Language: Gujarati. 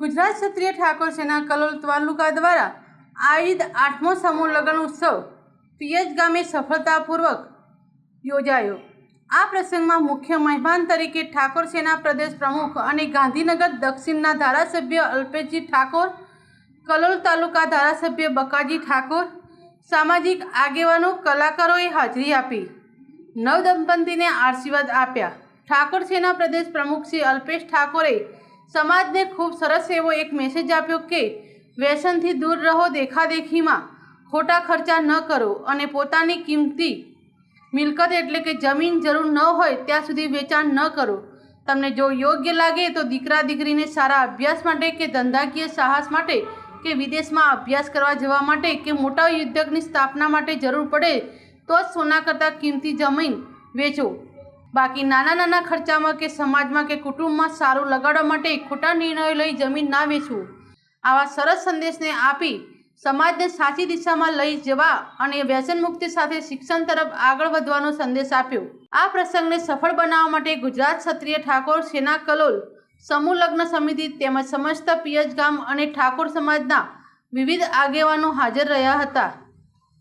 ગુજરાત ક્ષત્રિય ઠાકોર સેના કલોલ તાલુકા દ્વારા આયોજિત આઠમો સમૂહ લગ્ન ઉત્સવ પિયજ ગામે સફળતાપૂર્વક યોજાયો. આ પ્રસંગમાં મુખ્ય મહેમાન તરીકે ઠાકોર સેના પ્રદેશ પ્રમુખ અને ગાંધીનગર દક્ષિણના ધારાસભ્ય અલ્પેશજી ઠાકોર, કલોલ તાલુકા ધારાસભ્ય બકાજી ઠાકોર, સામાજિક આગેવાનો, કલાકારોએ હાજરી આપી. નવદંપતીને આશીર્વાદ આપ્યા. ઠાકોર સેના પ્રદેશ પ્રમુખ શ્રી અલ્પેશ ઠાકોરે સમાજને ખૂબ સરસ એવો એક મેસેજ આપ્યો કે, વ્યસનથી દૂર રહો દેખાદેખીમાં. ખોટા ખર્ચા ન કરો અને પોતાની કિંમતી મિલકત એટલે કે જમીન જરૂર ન હોય ત્યાં સુધી વેચાણ ન કરો. તમને જો યોગ્ય લાગે તો દીકરા દીકરીને સારા અભ્યાસ માટે કે ધંધાકીય સાહસ માટે કે વિદેશમાં અભ્યાસ કરવા જવા માટે કે મોટા ઉદ્યોગની સ્થાપના માટે જરૂર પડે તો જ સોના કરતાં કિંમતી જમીન વેચો. બાકી નાના નાના ખર્ચામાં કે સમાજમાં કે કુટુંબમાં સારું લગાડવા માટે ખોટા નિર્ણયો લઈ જમીન ના વેચવું. આવા સરસ સંદેશને આપી સમાજને સાચી દિશામાં લઈ જવા અને વ્યસન મુક્તિ સાથે શિક્ષણ તરફ આગળ વધવાનો સંદેશ આપ્યો. આ પ્રસંગને સફળ બનાવવા માટે ગુજરાત ક્ષત્રિય ઠાકોર સેના કલોલ સમૂહ લગ્ન સમિતિ તેમજ સમસ્ત પિયજ ગામ અને ઠાકોર સમાજના વિવિધ આગેવાનો હાજર રહ્યા હતા.